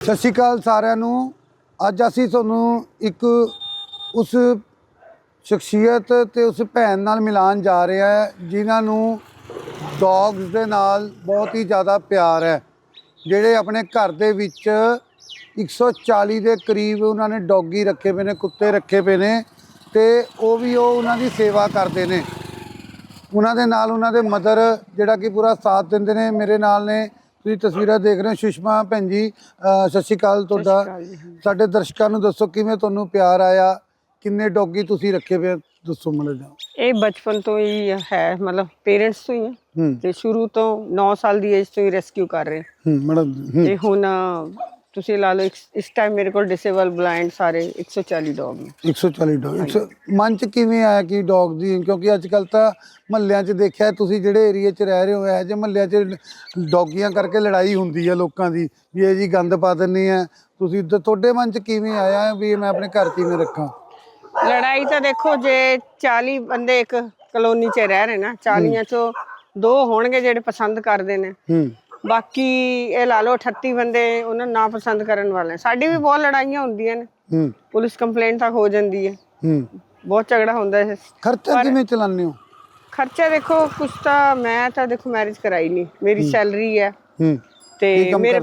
ਸਤਿ ਸ਼੍ਰੀ ਅਕਾਲ ਸਾਰਿਆਂ ਨੂੰ। ਅੱਜ ਅਸੀਂ ਤੁਹਾਨੂੰ ਇੱਕ ਉਸ ਸ਼ਖਸੀਅਤ ਤੇ ਉਸ ਭੈਣ ਨਾਲ ਮਿਲਾਨ ਜਾ ਰਹੇ ਹਾਂ, ਜਿਨ੍ਹਾਂ ਨੂੰ ਡੌਗਸ ਦੇ ਨਾਲ ਬਹੁਤ ਹੀ ਜ਼ਿਆਦਾ ਪਿਆਰ ਹੈ। ਜਿਹੜੇ ਆਪਣੇ ਘਰ ਦੇ ਵਿੱਚ 140 ਦੇ ਕਰੀਬ ਉਹਨਾਂ ਨੇ ਡੌਗੀ ਰੱਖੇ ਪਏ ਨੇ, ਕੁੱਤੇ ਰੱਖੇ ਪਏ ਨੇ ਤੇ ਉਹ ਵੀ ਉਹ ਉਹਨਾਂ ਦੀ ਸੇਵਾ ਕਰਦੇ ਨੇ। ਉਹਨਾਂ ਦੇ ਨਾਲ ਉਹਨਾਂ ਦੇ ਮਦਰ, ਜਿਹੜਾ ਕਿ ਪੂਰਾ ਸਾਥ ਦਿੰਦੇ ਨੇ, ਮੇਰੇ ਨਾਲ ਨੇ। ਤੁਸੀਂ ਤਸਵੀਰਾਂ ਦੇਖ ਰਹੇ ਹੋ। ਸੁਸ਼ਮਾ ਭੈਣ ਜੀ ਅਹ ਸਤਿ ਸ਼੍ਰੀ ਅਕਾਲ ਤੁਹਾਡਾ। ਸਾਡੇ ਦਰਸ਼ਕਾਂ ਨੂੰ ਦੱਸੋ ਕਿਵੇਂ ਤੁਹਾਨੂੰ ਪਿਆਰ ਆਇਆ? ਕਿੰਨੇ ਡੌਗੀ ਤੁਸੀਂ ਰੱਖੇ ਪਏ ਆ? ਦੱਸੋ ਮੈਨੂੰ ਜਾ ਇਹ ਬਚਪਨ ਤੋਂ ਹੀ ਹੈ ਮਤਲਬ ਪੇਰੈਂਟਸ ਤੋਂ ਹੀ ਹੈ। ਹੂੰ। ਤੇ ਸ਼ੁਰੂ ਤੋਂ 9 ਸਾਲ ਦੀ ਏਜ ਤੋਂ ਹੀ ਰੈਸਕਿਊ ਕਰ ਰਹੇ। ਹੂੰ ਮੈਡਮ ਹੂੰ। ਤੇ ਹੁਣ ਤੁਸੀਂ ਲਾ ਲਓ ਇਸ- ਇਸ ਟਾਈਮ ਮੇਰੇ ਕੋਲ ਡਿਸੇਬਲ ਬਲਾਈਂਡ ਸਾਰੇ 140 ਡੌਗ ਨੇ। 140 ਡੌਗ ਮਨ ਚ ਕਿਵੇਂ ਆਇਆ ਕਿ ਡੌਗ ਦੀ? ਕਿਉਂਕਿ ਅੱਜ ਕੱਲ ਤਾਂ ਮਹੱਲਿਆਂ 'ਚ ਦੇਖਿਆ ਤੁਸੀਂ ਜਿਹੜੇ ਏਰੀਆ 'ਚ ਰਹਿ ਰਹੇ ਹੋ ਇਹ ਜੇ ਮਹੱਲਿਆਂ 'ਚ ਡੌਗੀਆਂ ਕਰਕੇ ਲੜਾਈ ਹੁੰਦੀ ਹੈ ਲੋਕਾਂ ਦੀ ਵੀ ਇਹ ਜੀ ਗੰਦ ਪਾ ਦਿੰਨੀ ਹੈ ਤੁਸੀਂ ਤਾਂ- ਤੁਹਾਡੇ ਮਨ 'ਚ ਕਿਵੇਂ ਆਇਆ ਵੀ ਮੈਂ ਆਪਣੇ ਘਰ ਕਿਵੇਂ ਰੱਖਾਂ? ਲੜਾਈ ਤਾਂ ਦੇਖੋ ਜੇ 40 ਬੰਦੇ ਇੱਕ ਕਲੋਨੀ 'ਚ ਰਹਿ ਰਹੇ ਨਾ 40 ਚੋਂ ਦੋ ਹੋਣਗੇ ਜਿਹੜੇ ਪਸੰਦ ਕਰਦੇ ਨੇ। ਹੂੰ। ਬਾਕੀ ਇਹ ਲਾ ਲਓ 38 ਬੰਦੇ ਉਹਨਾਂ ਨੂੰ ਨਾ ਪਸੰਦ ਕਰਨ ਵਾਲੇ। ਸਾਡੀ ਵੀ ਬਹੁਤ ਲੜਾਈਆਂ ਹੁੰਦੀਆਂ ਨੇ। ਹੂੰ। ਪੁਲਿਸ ਕੰਪਲੇਂਟ ਤੱਕ ਹੋ ਜਾਂਦੀ ਹੈ। ਹੂੰ। ਬਹੁਤ ਝਗੜਾ ਹੁੰਦਾ ਹੈ। ਖਰਚਾ ਕਿਵੇਂ ਚਲਾਉਂਦੇ ਹੋ? ਖਰਚਾ ਦੇਖੋ ਕੁਛ ਤਾਂ ਮੈਂ ਤਾਂ ਦੇਖੋ ਮੈਰਿਜ ਕਰਾਈ ਨਹੀਂ। ਮੇਰੀ ਸੈਲਰੀ ਹੈ। ਹੂੰ। ਤੇ ਮੇਰੇ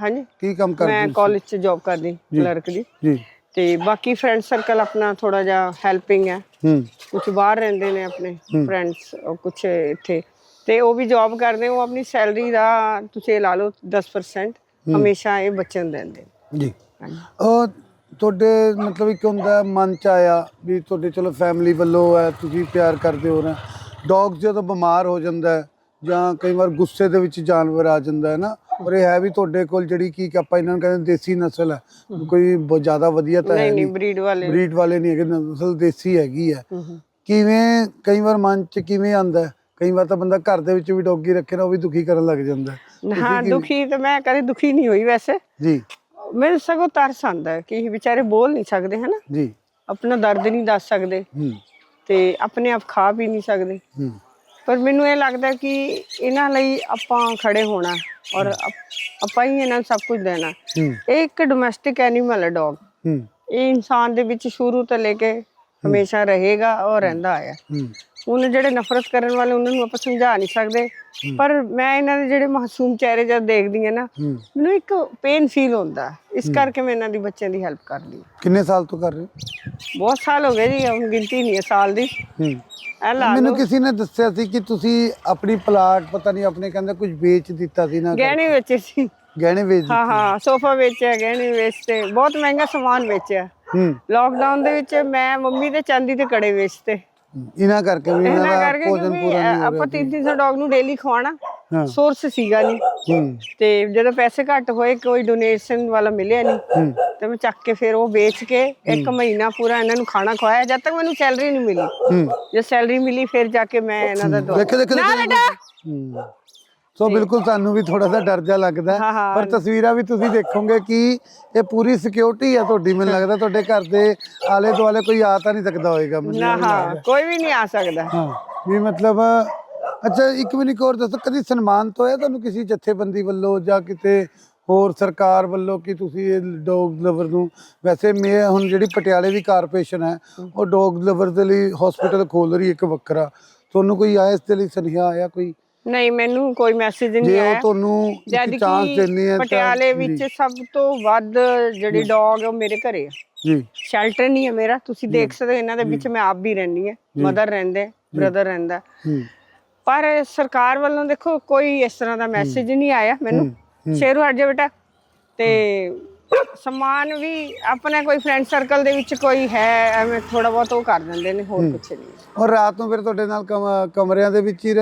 ਹਾਂਜੀ। ਕੀ ਕੰਮ ਕਰਦੇ ਮੈਂ ਕਾਲਜ 'ਚ ਜੌਬ ਕਰਦੀ ਕਲਰਕ ਦੀ। ਜੀ। ਤੇ ਬਾਕੀ ਫਰੈਂਡ ਸਰਕਲ ਆਪਣਾ ਥੋੜਾ ਜਿਹਾ ਹੈਲਪਿੰਗ ਹੈ। ਹੂੰ। ਕੁਝ ਬਾਹਰ ਰਹਿੰਦੇ ਨੇ ਆਪਣੇ ਫਰੈਂਡਸ ਕੁਝ ਇੱਥੇ। ਤੇ ਉਹ ਵੀ ਜੌਬ ਕਰਦੇ ਉਹ ਆਪਣੀ ਸੈਲਰੀ ਦਾ ਤੁਸੀਂ ਲਾ ਲਓ 10% ਹਮੇਸ਼ਾ ਇਹ ਬੱਚਿਆਂ ਨੂੰ ਦਿੰਦੇ। ਜੀ। ਉਹ ਤੁਹਾਡੇ ਮਤਲਬ ਇੱਕ ਹੁੰਦਾ ਮਨ ਚ ਆਇਆ ਵੀ ਤੁਹਾਡੇ ਚਲੋ ਫੈਮਿਲੀ ਵੱਲੋਂ ਹੈ ਤੁਸੀਂ ਪਿਆਰ ਕਰਦੇ ਹੋ ਨਾ। ਡੌਗ ਜਦੋਂ ਬਿਮਾਰ ਹੋ ਜਾਂਦਾ ਜਾਂ ਕਈ ਵਾਰ ਗੁੱਸੇ ਦੇ ਵਿੱਚ ਜਾਨਵਰ ਆ ਜਾਂਦਾ ਹੈ ਨਾ ਪਰ ਇਹ ਹੈ ਵੀ ਤੁਹਾਡੇ ਕੋਲ ਜਿਹੜੀ ਕੀ ਕਿ ਆਪਾਂ ਇਹਨਾਂ ਨੂੰ ਕਹਿੰਦੇ ਦੇਸੀ ਨਸਲ ਹੈ ਕੋਈ ਬਹੁਤ ਜ਼ਿਆਦਾ ਵਧੀਆ ਤਾਂ ਨਹੀਂ ਨਹੀਂ ਬਰੀਡ ਵਾਲੇ। ਬਰੀਡ ਵਾਲੇ ਨਹੀਂ ਹੈਗੇ ਨਸਲ ਦੇਸੀ ਹੈਗੀ ਹੈ। ਕਿਵੇਂ ਕਈ ਵਾਰ ਮਨ ਚ ਕਿਵੇਂ ਆਂਦਾ ਕਈ ਵਾਰ ਤਾਂ ਬੰਦਾ ਘਰ ਦੇ ਵਿੱਚ ਵੀ ਡੌਗੀ ਰੱਖੇ ਨਾ ਉਹ ਵੀ ਦੁਖੀ ਕਰਨ ਲੱਗ ਜਾਂਦਾ ਹੈ। ਦੁਖੀ ਤਾਂ ਮੈਂ ਕਦੇ ਦੁਖੀ ਨਹੀਂ ਹੋਈ ਵੈਸੇ। ਜੀ। ਮੈਨੂੰ ਸਗੋਂ ਤਰਸ ਆਉਂਦਾ ਕਿ ਇਹ ਵਿਚਾਰੇ ਬੋਲ ਨਹੀਂ ਸਕਦੇ ਹਨਾ? ਜੀ। ਆਪਣਾ ਦਰਦ ਨਹੀਂ ਦੱਸ ਸਕਦੇ। ਹੂੰ। ਤੇ ਆਪਣੇ ਆਪ ਖਾ ਵੀ ਨਹੀਂ ਸਕਦੇ। ਹੂੰ। ਪਰ ਮੈਨੂੰ ਇਹ ਲੱਗਦਾ ਕਿ ਇਹਨਾਂ ਲਈ ਆਪਾਂ ਖੜੇ ਹੋਣਾ ਔਰ ਆਪਾਂ ਹੀ ਇਹਨਾਂ ਨੂੰ ਸਭ ਕੁਝ ਦੇਣਾ ਹੂੰ। ਇਹ ਇੱਕ ਡੋਮੈਸਟਿਕ ਐਨੀਮਲ ਹੈ ਡੌਗ ਹੂੰ। ਇਹ ਇਨਸਾਨ ਦੇ ਵਿੱਚ ਸ਼ੁਰੂ ਤੋਂ ਲੈ ਕੇ ਹਮੇਸ਼ਾ ਰਹੇਗਾ ਔਰ ਰਹਿੰਦਾ ਆਇਆ। ਹੂੰ। ਹੁਣ ਜਿਹੜੇ ਨਫ਼ਰਤ ਕਰਨ ਵਾਲੇ ਉਹਨਾਂ ਨੂੰ ਆਪਾਂ ਸਮਝਾ ਨਹੀਂ ਸਕਦੇ। ਪਰ ਮੈਂ ਇਹਨਾਂ ਦੇ ਜਿਹੜੇ ਮਾਸੂਮ ਚਿਹਰੇ ਜਦ ਦੇਖਦੀ ਹਾਂ ਨਾ ਮੈਨੂੰ ਇੱਕ ਪੇਨ ਫੀਲ ਹੁੰਦਾ। ਇਸ ਕਰਕੇ ਮੈਂ ਇਹਨਾਂ ਦੀ ਬੱਚਿਆਂ ਦੀ ਹੈਲਪ ਕਰਦੀ ਕਿੰਨੇ ਸਾਲ ਤੋਂ ਕਰ ਰਹੇ ਬਹੁਤ ਸਾਲ ਹੋ ਗਏ ਜੀ ਹੁਣ ਗਿਣਤੀ ਨਹੀਂ ਹੈ ਸਾਲ ਦੀ। ਹੂੰ। ਇਹ ਲਾ ਮੈਨੂੰ ਕਿਸੇ ਨੇ ਦੱਸਿਆ ਸੀ ਕਿ ਤੁਸੀਂ ਆਪਣੀ ਪਲਾਟ ਪਤਾ ਨਹੀਂ ਆਪਣੇ ਕਹਿੰਦੇ ਕੁਝ ਵੇਚ ਦਿੱਤਾ ਸੀ ਨਾ। ਗਹਿਣੇ ਵੇਚੇ ਸੀ। ਗਹਿਣੇ ਵੇਚ ਹਾਂ ਹਾਂ ਸੋਫਾ ਵੇਚਿਆ ਗਹਿਣੇ ਵੇਚਤੇ। ਬਹੁਤ ਮਹਿੰਗਾ ਸਮਾਨ ਵੇਚਿਆ। ਲਾਕਡਾਊਨ ਦੇ ਵਿੱਚ ਮੈਂ ਮੰਮੀ ਦੇ ਚਾਂਦੀ ਦੇ ਕੜੇ ਵੇਚਤੇ। ਇਹਨਾਂ ਕਰਕੇ ਵੀ ਇਹਨਾਂ ਦਾ ਭੋਜਨ ਪੂਰਾ ਨਹੀਂ ਹੋ ਆਪਾਂ 300 ਡੌਗ ਨੂੰ ਡੇਲੀ ਖਵਾਉਣਾ ਹਾਂ। ਸੋਰਸ ਸੀਗਾ ਨਹੀਂ। ਤੇ ਜਦੋਂ ਪੈਸੇ ਘੱਟ ਹੋਏ ਕੋਈ ਡੋਨੇਸ਼ਨ ਵਾਲਾ ਮਿਲਿਆ ਨਹੀਂ। ਤੇ ਮੈਂ ਚੱਕ ਕੇ ਫਿਰ ਉਹ ਵੇਚ ਕੇ ਇੱਕ ਮਹੀਨਾ ਪੂਰਾ ਇਹਨਾਂ ਨੂੰ ਖਾਣਾ ਖਵਾਇਆ। ਜਦ ਤੱਕ ਮੈਨੂੰ ਸੈਲਰੀ ਨਹੀਂ ਮਿਲੀ। ਜੇ ਸੈਲਰੀ ਮਿਲੀ ਫਿਰ ਜਾ ਕੇ ਮੈਂ ਇਹਨਾਂ ਦਾ ਦੁਆ ਦੇਖੋ ਦੇਖੋ ਨਾ। ਬੇਟਾ। ਸੋ ਬਿਲਕੁਲ ਸਾਨੂੰ ਵੀ ਥੋੜਾ ਜਿਹਾ ਡਰ ਜਾ ਲੱਗਦਾ। ਪਰ ਤਸਵੀਰਾਂ ਵੀ ਤੁਸੀਂ ਦੇਖੋਗੇ ਕਿ ਇਹ ਪੂਰੀ ਸਿਕਿਉਰਿਟੀ ਹੈ ਤੁਹਾਡੀ ਮੈਨੂੰ ਲੱਗਦਾ ਤੁਹਾਡੇ ਘਰ ਦੇ ਆਲੇ ਦੁਆਲੇ ਕੋਈ ਆ ਤਾਂ ਨਹੀਂ ਸਕਦਾ ਹੋਏਗਾ ਮੈਨੂੰ ਨਾ ਹਾਂ ਕੋਈ ਵੀ ਨਹੀਂ ਆ ਸਕਦਾ। ਹਾਂ ਵੀ ਮਤਲਬ ਅੱਛਾ ਇੱਕ ਮਿੰਟ ਹੋਰ ਦੱਸੋ ਕਦੀ ਸਨਮਾਨ ਤੋਂ ਹੈ ਤੁਹਾਨੂੰ ਕਿਸੇ ਜਥੇਬੰਦੀ ਵੱਲੋਂ ਜਾਂ ਕਿਤੇ ਹੋਰ ਸਰਕਾਰ ਵੱਲੋਂ ਕਿ ਤੁਸੀਂ ਇਹ ਡੌਗ ਲਵਰ ਨੂੰ ਵੈਸੇ ਮੈਂ ਹੁਣ ਜਿਹੜੀ ਪਟਿਆਲੇ ਦੀ ਕਾਰਪੋਰੇਸ਼ਨ ਹੈ ਉਹ ਡੌਗ ਲਵਰ ਦੇ ਲਈ ਹਸਪੀਟਲ ਖੋਲ ਰਹੀ ਇੱਕ ਵੱਖਰਾ। ਤੁਹਾਨੂੰ ਕੋਈ ਆਇਆ ਇਸ ਦੇ ਲਈ ਸੁਨੇਹਾ ਆਇਆ ਕੋਈ? ਨਹੀਂ ਮੈਨੂੰ ਕੋਈ ਮੈਸੇਜ ਨਹੀਂ ਜੇ ਉਹ ਆਇਆ। ਤੁਹਾਨੂੰ ਜਦ ਚਾਂਸ ਦਿੰਨੀ ਹੈ ਕਿ ਤਾਂ ਪਟਿਆਲੇ ਵਿੱਚ ਸਭ ਤੋਂ ਵੱਧ ਜਿਹੜੀ ਡੌਗ ਉਹ ਮੇਰੇ ਘਰੇ ਆ। ਜੀ। ਸ਼ੈਲਟਰ ਨਹੀਂ ਹੈ ਮੇਰਾ ਤੁਸੀਂ ਦੇਖ ਸਕਦੇ ਹੋ ਇਹਨਾਂ ਦੇ ਵਿੱਚ ਮੈਂ ਆਪ ਵੀ ਰਹਿੰਦੀ ਹੈ। ਮਦਰ ਰਹਿੰਦੇ ਬ੍ਰਦਰ ਰਹਿੰਦਾ ਹੂੰ। ਪਰ ਸਰਕਾਰ ਵੱਲੋਂ ਦੇਖੋ ਕੋਈ ਇਸ ਤਰ੍ਹਾਂ ਦਾ ਮੈਸੇਜ ਨਹੀਂ ਆਇਆ ਮੈਨੂੰ। ਸ਼ੇਰੂ ਹਟ ਜਾ ਬੇਟਾ। ਤੇ ਸਮਾਨ ਵੀ ਆਪਣੇ ਕੋਈ ਫਰੈਂਡ ਸਰਕਲ ਦੇ ਵਿੱਚ ਕੋਈ ਹੈ ਐਵੇਂ ਥੋੜਾ ਬਹੁਤ ਉਹ ਕਰ ਦਿੰਦੇ ਨੇ ਹੋਰ ਕੁਝ ਨਹੀਂ। ਔਰ ਰਾਤ ਨੂੰ ਫਿਰ ਤੁਹਾਡੇ ਨਾਲ ਕਮ- ਕਮਰਿਆਂ ਦੇ ਵਿੱਚ ਹੀ